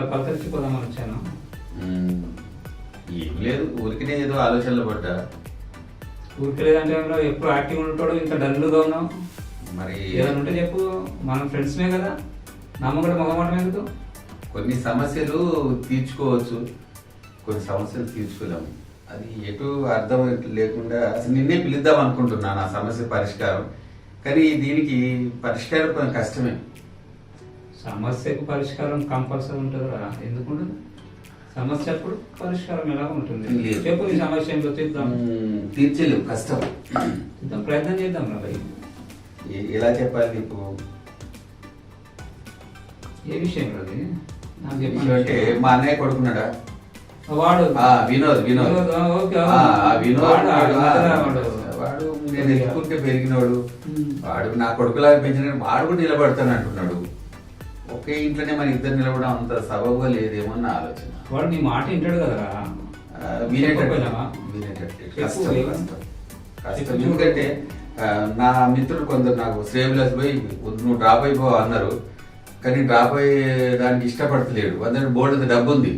పలకరించిపోదామని వచ్చాను. ఏం లేదు ఊరికినే ఏదో ఆలోచనలు పడ్డా. ఊరికి లేదంటే ఎప్పుడు యాక్టివ్ ఉంటాడు ఇంత డల్గా ఉన్నావు? మరి ఏదైనా ఉంటే చెప్పు మనం ఫ్రెండ్స్మే కదా. నమ్మకం మొగమాట ఎందుకు? కొన్ని సమస్యలు తీర్చుకోవచ్చు. కొన్ని సమస్యలు తీర్చుకోలేము. అది ఎటు అర్థం లేకుండా అసలు నిన్నే పిలుద్దాం అనుకుంటున్నాను ఆ సమస్య పరిష్కారం. కానీ దీనికి పరిష్కారం కొంచెం కష్టమే. సమస్యకు పరిష్కారం కంపల్సరీ ఉంటుంది రా. ఎందుకు ఉండదు? సమస్య అప్పుడు పరిష్కారం ఎలా ఉంటుంది. చెప్పు నీ సమస్య ఏంటో తీద్దాం తీర్చలేవు కష్టం. తీద్దాం ప్రయత్నం చేద్దాం రా ఎలా చెప్పాలి నీకు? ఏ విషయం రా అది? నాకు చెప్పు. విషయం అంటే మా అన్నయ్య కొడుకున్నాడా? వాడు. వినోద్ వినోద్. వినోద్, వాడు, నేను ఎత్తుకుంటే పెరిగినోడు. ఉమ్. వాడు నా కొడుకులాగా పెంచిన వాడు కూడా నిలబడతాను అంటున్నాడు ఒకే ఇంట్లోనే మన ఇద్దరు నిలబడడం అంత సబబుగా లేదేమో అన్న ఆలోచన. వాడు నీ మాట వింటాడు కదరా? కష్టం? కష్టం. కష్టం. ఎందుకంటే ఆ, నా మిత్రులు కొందరు నాకు శ్రేయబులాస్ పోయి నువ్వు డ్రాప్ అయిపో అన్నారు. కానీ డ్రాప్ అయ్యేదానికి ఇష్టపడతలేడు. అందరి బోర్డు డబ్బు ఉంది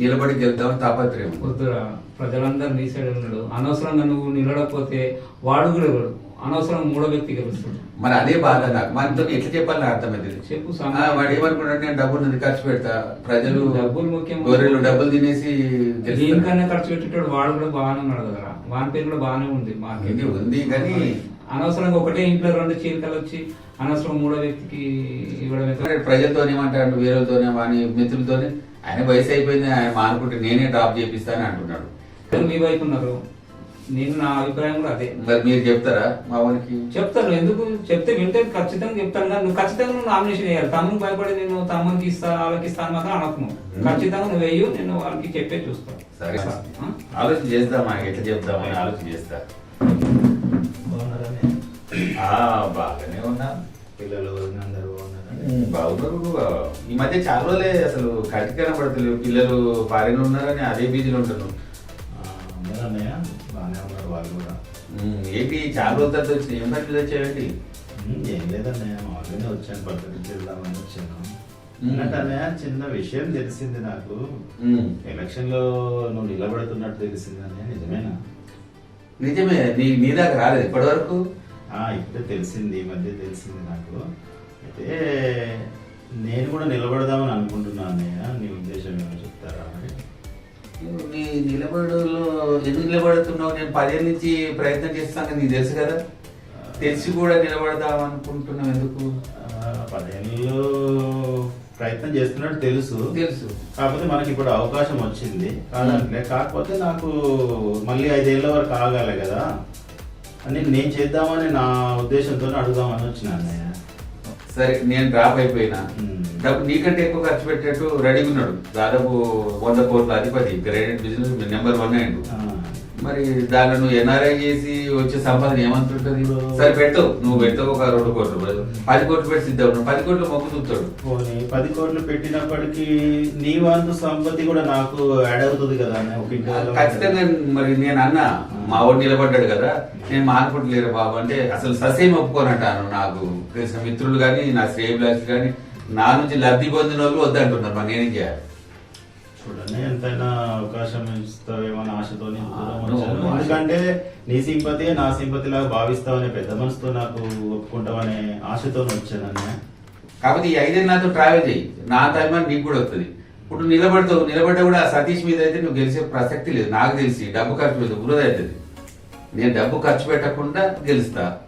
నిలబడి గెలుద్దామని తాపత్రయం. వద్దురా ప్రజలందరూ నీ సైడ్ ఉన్నాడు. అనవసరంగా నువ్వు నిలడకపోతే వాడు కూడా ఇవ్వడు అనవసరం మూడో వ్యక్తి గెలుస్తాడు. మరి అదే బాధ నాకు. మనతో ఎట్లా చెప్పాలని అర్థమైంది చెప్పు వాడు ఏమనుకున్నాడు నేను డబ్బులు ఖర్చు పెడతా? ప్రజలు డబ్బులు ముఖ్యం. గొర్రెలు డబ్బులు తినేసి. దీనికన్నా ఖర్చు పెట్టేటాడు వాడు కూడా బాగానే ఉన్నాడు కదరా వాని పేరు కూడా బాగానే ఉంది ఇది ఉంది కానీ అనవసరంగా ఒకటే ఇంట్లో రెండు చీలికలు వచ్చి అనవసరం మూడో వ్యక్తికి ఇవ్వడం ప్రజలతో ఏమంటాడు? వేరేతోనే వాని మిత్రులతోనే? ఆయన వయసు అయిపోయింది ఆయన మానుకుంటే నేనే డ్రాప్ చేపిస్తానని అంటున్నాడు. మీ వైపు ఉన్నారు? నేను నా అభిప్రాయం కూడా అదే. మరి మీరు చెప్తారా మా వానికి? చెప్తాను. ఎందుకు? చెప్తే వింటే ఖచ్చితంగా చెప్తాను కానీ నువ్వు ఖచ్చితంగా నువ్వు నామినేషన్ వేయాలి. తమ్ముని భయపడి నేను తమ్మునికి ఇస్తా వాళ్ళకి ఇస్తాను మాత్రం అనకు. ఖచ్చితంగా నువ్వు వేయు నేను వాళ్ళకి చెప్పే చూస్తాను. సరే ఆ? ఆలోచన చేద్దామా ఎట్లా చెప్దామని ఆలోచన చేస్తా. బాగానే ఉన్నా. పిల్లలు అందరూ బాగున్నారు? ఈ మధ్య చాలా రోజులే అసలు కంటికి కనపడతలేవు పిల్లలు ఫారిన్ ఉన్నారని అదే బీజీలో ఉంటున్నాం. అందరూ అన్నయ్య బాగానే ఉన్నారు వాళ్ళు కూడా. ఏంటి చాలా రోజుల తర్వాత వచ్చిన ఏం పని ఉమ్, ఏం లేదన్నయ్య మామూలుగానే వచ్చాను. పక్కకి వెళ్దామని వచ్చాను. అన్నట్టు అన్నయ్య చిన్న విషయం తెలిసింది నాకు. ఎలక్షన్లో నువ్వు నిలబడుతున్నట్టు తెలిసింది అన్నయ్య నిజమేనా? నిజమే. నీ నీ దాకా రాలేదు. ఇప్పటి వరకు ఆ, ఇప్పుడే తెలిసింది. ఈ మధ్య తెలిసింది నాకు. అయితే నేను కూడా నిలబడదామని అనుకుంటున్నాను అన్నయ్య. నీ ఉద్దేశం నీ నిలబడలో ఎందుకు నిలబడుతున్నావు? నేను పదేళ్ళ నుంచి ప్రయత్నం చేస్తాను నీకు తెలుసు కదా. తెలిసి కూడా నిలబడదాం అనుకుంటున్నావు ఎందుకు? పదేళ్ళు ప్రయత్నం చేస్తున్నట్టు తెలుసు. తెలుసు. కాకపోతే మనకి ఇప్పుడు అవకాశం వచ్చింది. కాదంటే కాకపోతే నాకు మళ్ళీ ఐదేళ్ళ వరకు ఆగాలి కదా. అని నేను చేద్దామని నా ఉద్దేశంతో అడుగుదామని వచ్చిన సరే నేను డ్రాప్ అయిపోయినా. డబ్బు నీకంటే ఎక్కువ ఖర్చు పెట్టేట్టు రెడీగా ఉన్నాడు. దాదాపు వంద కోట్ల అధిపతి. క్రెడిట్ బిజినెస్ నెంబర్ వన్ అయ్యిండు మరి దానిలో నువ్వు ఎన్ఆర్ఐ చేసి వచ్చే సంపాదన ఏమంటుంటది? సరే పెట్టవు నువ్వు పెట్టవు ఒక రెండు కోట్లు పది కోట్లు పెట్టి సిద్ధం పది కోట్లు మొక్కు చూస్తాడు పది కోట్లు పెట్టినప్పటికీ నీ వంతు సంపత్తి కూడా నాకు యాడ్ అవుతుంది కదా. ఖచ్చితంగా మరి నేను అన్నా మా వాడు నిలబడ్డాడు కదా. నేను మానుకుంటలేరు బాబు? అంటే అసలు ససేం ఒప్పుకోనంటాను నాకు. తెలిసిన మిత్రులు కానీ నా శ్రేయభిలాషి కానీ నా నుంచి లబ్ధి పొందిన వాళ్ళు వద్దంటున్నారు మరి నేనేం చేయాలి చూడండి. ఎంతైనా అవకాశం ఇస్తావేమో అని ఆశతో నేను ఆ, దూరం నువ్వు వచ్చాను. ఆశ- ఎందుకంటే నీ సింపతి నా సింపతి లాగా భావిస్తావనే పెద్ద మనసుతో నాకు ఒప్పుకుంటావనే ఆశతో వచ్చాను అన్నయ్య. కాకపోతే ఈ ఐదేళ్ళు నాతో ట్రావెల్ చేయి. నా అభిమానం నీకు కూడా వస్తుంది. ఇప్పుడు నిలబడతావు. నిలబడ్డా కూడా సతీష్ మీద అయితే నువ్వు గెలిచే ప్రసక్తి లేదు. నాకు తెలిసి డబ్బు ఖర్చు పెడతా వృధా అవుతుంది. నేను డబ్బు ఖర్చు పెట్టకుండా గెలుస్తా.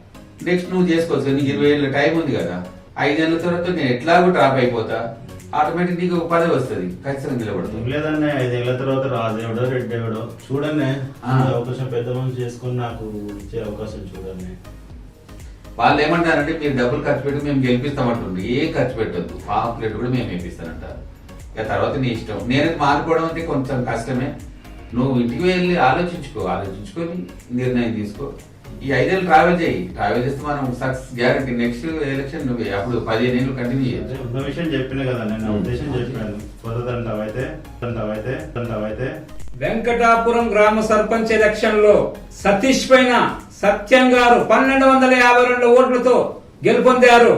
నెక్స్ట్ నువ్వు చేసుకోవచ్చు నీకు ఇరవై ఏళ్ళ టైం ఉంది కదా. ఐదేళ్ళ తర్వాత నేను ఎట్లాగో డ్రాప్ అయిపోతా. ఆటోమేటిక్ నీకు వస్తుంది ఖచ్చితంగా ఏం నిలబడతావు లేదన్న ఐదేళ్ళ తర్వాత రాజేవుడో రెడ్డేవుడో. చూడండి ఆ. ఈ అవకాశం పెద్ద మనిషి చేసుకుని నాకు ఇచ్చే అవకాశం చూడండి వాళ్ళు ఏమంటారంటే మీరు డబ్బులు ఖర్చు పెట్టి మేము గెలిపిస్తామంటుంది ఏం ఖర్చు పెట్టద్దు. పాంప్లెట్ కూడా మేము వేపిస్తానంటారు ఇక తర్వాత నీ ఇష్టం. నేను మానుకోవడం అంటే కొంచెం కష్టమే. నువ్వు ఇంటికి వెళ్ళి ఆలోచించుకో. ఆలోచించుకొని నిర్ణయం తీసుకో. ఈ ఐదేళ్ళు ట్రావెల్ చేయి. ట్రావెల్ చేస్తే మనం సక్సెస్ గ్యారంటీ నెక్స్ట్ ఎలక్షన్ నువ్వు. అప్పుడు పదిహేను ఏళ్ళు కంటిన్యూ చేయొచ్చు ఉన్న విషయం చెప్పిన కదా నేను ఉద్దేశం చెప్పాను. కుదరదంటావైతే అంటావైతే అంటావైతే వెంకటాపురం గ్రామ సర్పంచ్ ఎలక్షన్లో సతీష్ పైన సత్యం గారు పన్నెండు వందల యాభై రెండు ఓట్లతో గెలుపొందారు.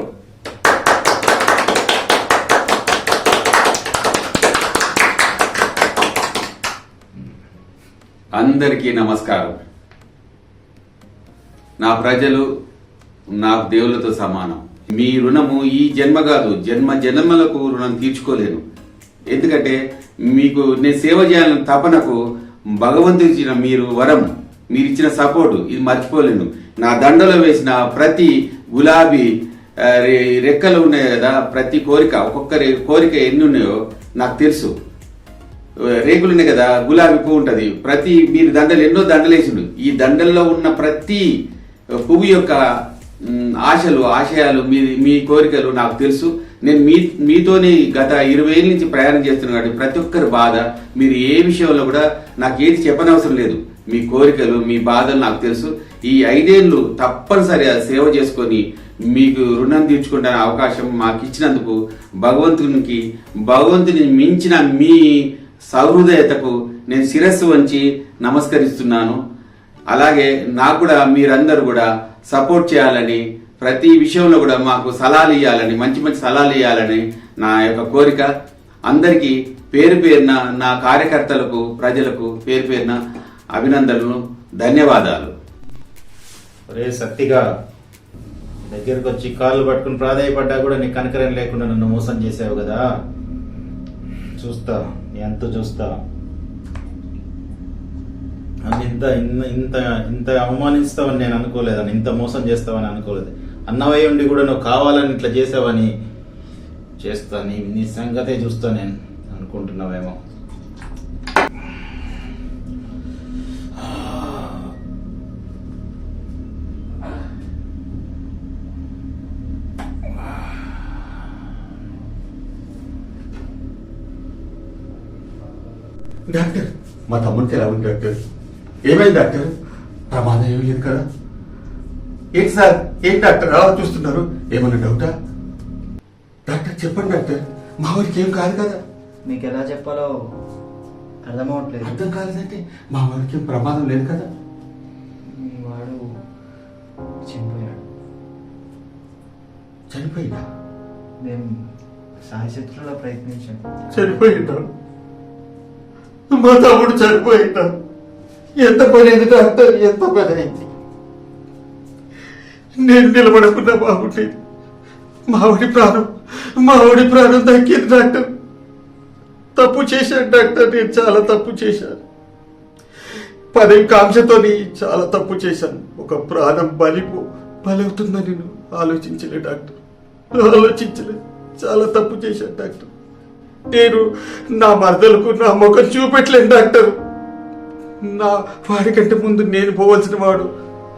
అందరికీ నమస్కారం. నా ప్రజలు నా దేవులతో సమానం. మీ రుణము ఈ జన్మ కాదు. జన్మ జన్మలకు రుణం తీర్చుకోలేను. ఎందుకంటే మీకు నేను సేవ చేయాలని తపనకు భగవంతుడు ఇచ్చిన మీరు వరం మీరు ఇచ్చిన సపోర్టు ఇది మర్చిపోలేను. నా దండలో వేసిన ప్రతి గులాబీ రెక్కలు ఉన్నాయి కదా ప్రతి కోరిక ఒక్కొక్కరి కోరిక ఎన్ని ఉన్నాయో నాకు తెలుసు. రేకులు ఉన్నాయి కదా గులాబీ పువ్వు ఉంటుంది. ప్రతి మీరు దండలు ఎన్నో దండలు వేసిండు ఈ దండల్లో ఉన్న ప్రతి పువ్వు యొక్క ఆశలు ఆశయాలు మీ మీ కోరికలు నాకు తెలుసు. నేను మీ మీతోనే గత ఇరవై ఏళ్ళ నుంచి ప్రయాణం చేస్తున్నాను కాబట్టి ప్రతి ఒక్కరి బాధ మీరు ఏ విషయంలో కూడా నాకు ఏది చెప్పనవసరం లేదు. మీ కోరికలు మీ బాధలు నాకు తెలుసు. ఈ ఐదేళ్ళు తప్పనిసరిగా సేవ చేసుకొని మీకు రుణం తీర్చుకుంటే అవకాశం మాకు ఇచ్చినందుకు భగవంతునికి భగవంతుని మించిన మీ సహృదయతకు నేను శిరస్సు వంచి నమస్కరిస్తున్నాను. అలాగే నాకు కూడా మీరందరూ కూడా సపోర్ట్ చేయాలని ప్రతి విషయంలో కూడా మాకు సలహాలు ఇవ్వాలని మంచి మంచి సలహాలు ఇవ్వాలని నా యొక్క కోరిక. అందరికీ పేరు పేరున నా కార్యకర్తలకు ప్రజలకు పేరు పేరున అభినందనలు ధన్యవాదాలు. రే సత్తిగా దగ్గరకు వచ్చి కాళ్ళు పట్టుకుని ప్రాధాయపడ్డా కూడా నీకు కనకరం లేకుండా నన్ను మోసం చేసావు కదా? చూస్తా ఎంత చూస్తా. అని ఇంత ఇన్న- ఇంత ఇంత అవమానిస్తావని నేను అనుకోలేదని ఇంత మోసం చేస్తావని అనుకోలేదు. అన్నవై ఉండి కూడా నువ్వు కావాలని ఇట్లా చేసావని చేస్తా నీ నీ సంగతే చూస్తా నేను అనుకుంటున్నావేమో. డాక్టర్. మా తమ్ముడికి ఎలా ఉంది డాక్టర్. ఏమైంది డాక్టర్? ప్రమాదం ఏమి లేదు కదా. ఏంటి సార్? ఏంటి డాక్టర్? అలా చూస్తున్నారు? ఏమన్నా డౌటా? డాక్టర్ చెప్పండి డాక్టర్. మా వాడికి ఏం కాదు కదా. మీకు ఎలా చెప్పాలో అర్థమవట్లేదు అర్థం కాలేదంటే మా వాడికి ఏం ప్రమాదం లేదు కదా. మీ వాడు చనిపోయాడు. చనిపోయినా మేము సాయశక్తులలో ప్రయత్నించాం. చనిపోయిందా? మా తమ్ముడు చనిపోయిందా? ఎంత పని అయింది డాక్టర్ ఎంత పని అయింది నేను నిలబడకుండా బాగుండేది మావిడి ప్రాణం మావిడి ప్రాణం దక్కింది డాక్టర్. తప్పు చేశాను డాక్టర్ నేను చాలా తప్పు చేశాను. పదవి కాంక్షతోని చాలా తప్పు చేశాను. ఒక ప్రాణం బలి బలవుతుందని నేను ఆలోచించలే డాక్టర్. ఆలోచించలే చాలా తప్పు చేశాను డాక్టర్. నేను నా మరదలకు నా ముఖం చూపెట్టలేను డాక్టర్. నా వాడికంటే ముందు నేను పోవలసిన వాడు.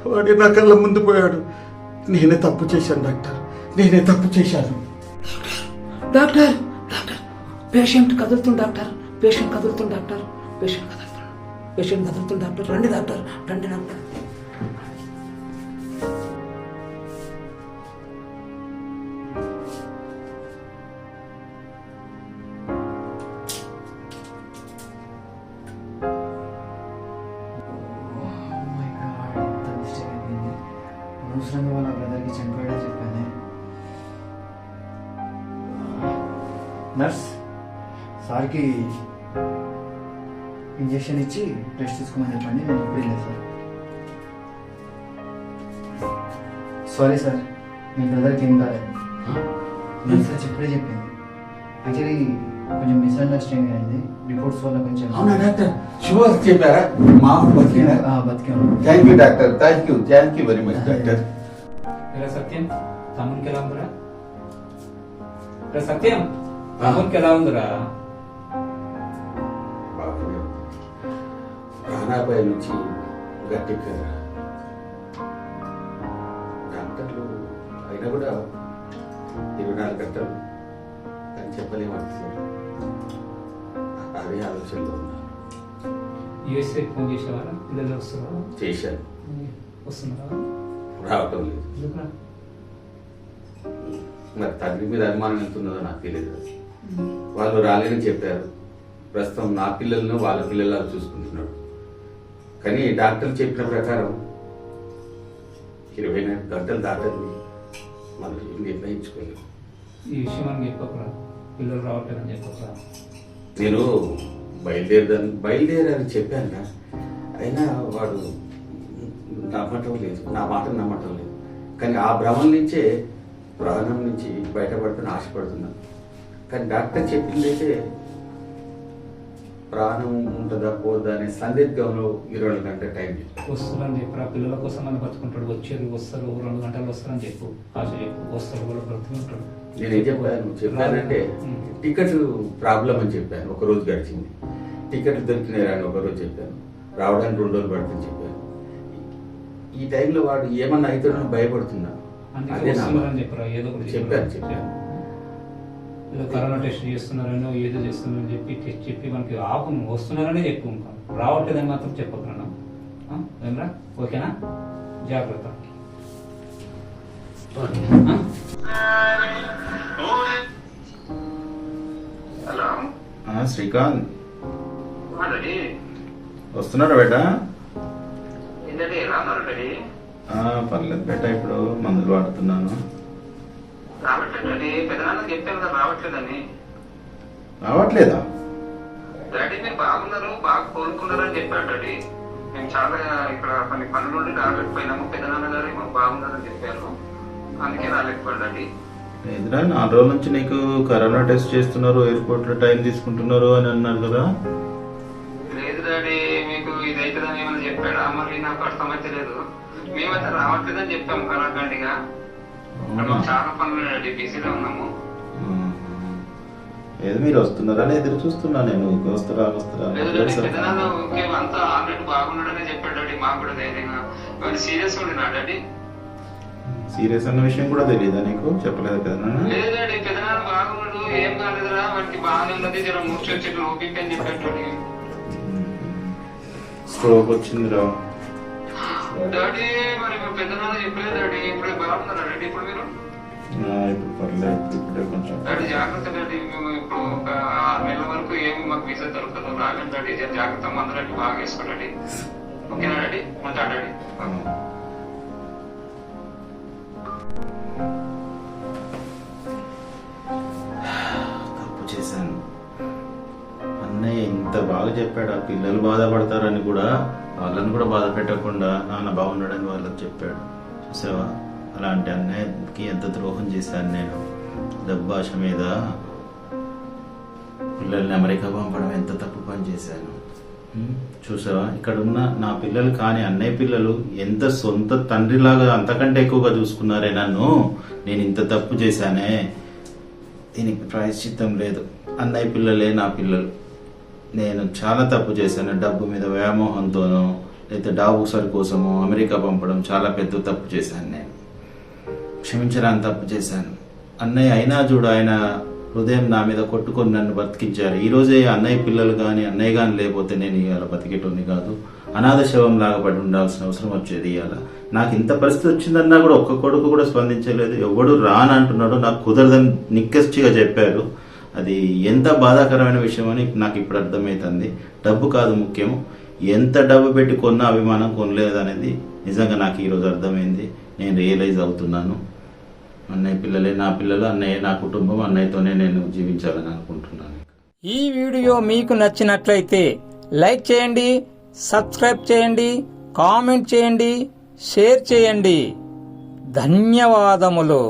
వాడి నా కళ్ళ ముందు పోయాడు. నేనే తప్పు చేశాను డాక్టర్. నేనే తప్పు చేశాను. Doctor doctor. పేషెంట్ కదులుతుంది డాక్టర్. పేషెంట్ కదులుతుంది డాక్టర్. పేషెంట్ కదులుతుంది. పేషెంట్ కదులుతుంది డాక్టర్. రండి డాక్టర్. రండి డాక్టర్. అనవసరంగా వాళ్ళ బ్రదర్కి చనిపోయాడని చెప్పాను. నర్స్ సార్కి ఇంజెక్షన్ ఇచ్చి రెస్ట్ తీసుకోమని చెప్పండి నేను ఇప్పుడు సార్. సారీ సార్ మీ బ్రదర్కి ఏం కాలేదు. నర్స్ వచ్చి ఇప్పుడే చెప్పింది యాక్చువల్లీ కొంచెం మిస్అండర్స్టాండింగ్ అయింది. రిపోర్ట్స్ వల్ల కొంచెం అవునా డాక్టర్? శుభ చెప్పారా? మా ఆ, బతికే. ఉన్నాడు. Thank you doctor thank you thank you very much doctor. ఇలా సత్యం? తమ్మునికి ఎలా ఉందిరా? ఇలా సత్యం. తమ్మునికి ఎలా ఉందిరా. ప్రాణాపాయం నుంచి గట్టెక్కారు డాక్టర్లు అయినా కూడా ఇరవై నాలుగు గంటలు అని చెప్పలేమంటున్నారు. అదే ఆలోచనలో ఉన్నా. యూఎస్ఏ ఫోన్ చేసేవారా పిల్లలు వస్తున్నారా? చేశాను వస్తున్నారా? రావటం లేదు. మరి తండ్రి మీద అనుమానం ఎంత ఉన్నదో నాకు తెలియదు. వాళ్ళు రాలేదని చెప్పారు. ప్రస్తుతం నా పిల్లలను వాళ్ళ పిల్లలా చూసుకుంటున్నాడు. కానీ డాక్టర్ చెప్పిన ప్రకారం ఇరవై నాలుగు గంటలు దాటండి. మనం నిర్ణయించుకోలేము ఈ విషయం అని చెప్పకరా పిల్లలు రావట్లేదని చెప్పా నేను బయలుదేరదాన్ని బయలుదేరని చెప్పాను కదా అయినా వాడు నమ్మటం లేదు నా మాట నమ్మటం లేదు. కానీ ఆ భ్రమం నుంచే ప్రాణం నుంచి బయటపడుతున్న ఆశపడుతున్నాను కానీ డాక్టర్ చెప్పింది అయితే ప్రాణం ఉంటుందా పోదా అనే సందిగ్ధంలో ఇరవై నాలుగు గంటల టైం చెప్పాను వస్తారని చెప్పరా పిల్లల కోసం అని బతుకుంటాడు. వచ్చారు వస్తారు రెండు గంటలు వస్తారని చెప్పు. ఆశ చెప్పు వస్తారు కూడా బ్రతుకుంటాడు నేనేం చెప్పాను? చెప్పానంటే. టికెట్ ప్రాబ్లం అని చెప్పాను. ఒక రోజు గడిచింది. టికెట్ దొరికినాయి ఒక రోజు చెప్పాను. రావడానికి రెండు రోజులు పడుతుంది చెప్పాను. ఈ టైంలో వాడు ఏమన్నా అవుతాడని భయపడుతున్నా. అందుకే అదే నా వస్తున్నారని బాధ. చెప్పరా? ఏదో ఒకటి చెప్పాను చెప్పాను. కరోనా టెస్ట్ చేస్తున్నారనో ఏదో చేస్తున్నారని చెప్పి టెస్ట్ చెప్పి మనకి ఆపు నువ్వు వస్తున్నారనే చెప్పు ఇంకా. రావట్లేదని మాత్రం చెప్పకున్నాను ఏమరా? ఓకేనా? జాగ్రత్త. శ్రీకాంత్. రెడీ వస్తున్నాడు బేటా? పర్లేదు బేటా ఇప్పుడు మందులు వాడుతున్నాను. చెప్పాను కదా రావట్లేదని రావట్లేదా? డాడీ మీరు బాగున్నారు బాగా కోలుకున్నారని చెప్పాడు డాడీ మేము చాలా ఇక్కడ కొన్ని పనుల రాలేకపోయినాము పెద్దనాన్న గారు ఏమో బాగున్నారని చెప్పారు. అందుకే రాలేకపోయాడు డాడీ ఎదురా నాలుగు రోజుల నుంచి నీకు కరోనా టెస్ట్ చేస్తున్నారు ఎయిర్పోర్ట్లో టైం తీసుకుంటున్నారు అని అన్నారు కదా? లేదు డాడీ మీకు ఇది అవుతుందని ఏమైనా చెప్పాడా? మరి నాకు అర్థమైతే లేదు మేమైతే రావట్లేదని చెప్పాము కరాఖండిగా చాలా పనులు బిజీలో ఉన్నాము. ఏదో మీరు వస్తున్నారా? అని ఎదురు చూస్తున్నా నేను. ఇంక వస్తారా వస్తారా. అంతా ఆల్రెడీ బాగున్నాడని చెప్పాడు డాడీ. మాకు కూడా ధైర్యంగా మరి సీరియస్ ఉండినా డాడీ? సీరియస్ అన్న విషయం కూడా తెలియదా నీకు? చెప్పలేదు కదా లేదు డాడీ పెద్దనాన్న బాగున్నాడు. ఏం కాలేదురా? వాడికి బాగానే ఉన్నది. జర మూర్చి వచ్చి ఓపిక అని చెప్పాడు స్ట్రోక్ వచ్చిందిరా. డాడీ మరి ఇప్పుడు పెద్దనాన్న చెప్పలేదు డాడీ. ఇప్పుడు బాగున్నారా డాడీ? ఇప్పుడు మీరు? ఇప్పుడు పర్లేదు. ఇప్పుడే కొంచెం డాడీ జాగ్రత్త డాడీ. మేము ఇప్పుడు ఒక ఆరు నెలల వరకు ఏమి మాకు వీసా దొరకదు. రాగండి డాడీ. జాగ్రత్త. మందులు బాగా వేసుకోండి ఓకేనా డాడీ? ఉంటా డాడీ. ఎంత బాగా చెప్పాడు. ఆ పిల్లలు బాధపడతారని కూడా వాళ్ళని కూడా బాధ పెట్టకుండా నాన్న బాగున్నాడని వాళ్ళకి చెప్పాడు. చూసావా? అలాంటి అన్నయ్యకి ఎంత ద్రోహం చేశాను నేను. డబ్బు మీద పిల్లల్ని అమెరికా పంపడం ఎంత తప్పు పని చేశాను. చూసావా? ఇక్కడ ఉన్న నా పిల్లలు కాని అన్నయ్య పిల్లలు ఎంత సొంత తండ్రిలాగా అంతకంటే ఎక్కువగా చూసుకున్నారే నన్ను? నేను ఇంత తప్పు చేశానే? దీనికి ప్రాయశ్చిత్తం లేదు. అన్నయ్య పిల్లలే నా పిల్లలు. నేను చాలా తప్పు చేశాను. డబ్బు మీద వ్యామోహంతోనో లేదా డాబు కోసమో అమెరికా పంపడం చాలా పెద్ద తప్పు చేశాను నేను. క్షమించరాని తప్పు చేశాను. అన్నయ్య అయినా చూడు ఆయన హృదయం నా మీద కొట్టుకొని నన్ను బతికించారు. ఈ రోజే అన్నయ్య పిల్లలు కానీ అన్నయ్య కానీ లేకపోతే నేను ఇవాళ బతికేటోని కాదు. అనాథ శవం లాగా పడి ఉండాల్సిన అవసరం వచ్చేది ఇవాళ నాకు ఇంత పరిస్థితి వచ్చిందన్నా కూడా ఒక్క కొడుకు కూడా స్పందించలేదు. ఎవడు రానంటున్నాడు నాకు కుదరదని నిక్కచ్చిగా చెప్పారు. అది ఎంత బాధాకరమైన విషయం అని నాకు ఇప్పుడు అర్థమవుతుంది డబ్బు కాదు ముఖ్యం ఎంత డబ్బు పెట్టి కొన్న అభిమానం కొనలేదు అనేది నిజంగా నాకు ఈరోజు అర్థమైంది. నేను రియలైజ్ అవుతున్నాను. అన్నయ్య పిల్లలే నా పిల్లలు అన్నయ్య నా కుటుంబం అన్నయ్యతోనే నేను జీవించాలని అనుకుంటున్నాను. ఈ వీడియో మీకు నచ్చినట్లయితే లైక్ చేయండి సబ్స్క్రైబ్ చేయండి కామెంట్ చేయండి షేర్ చేయండి. ధన్యవాదములు.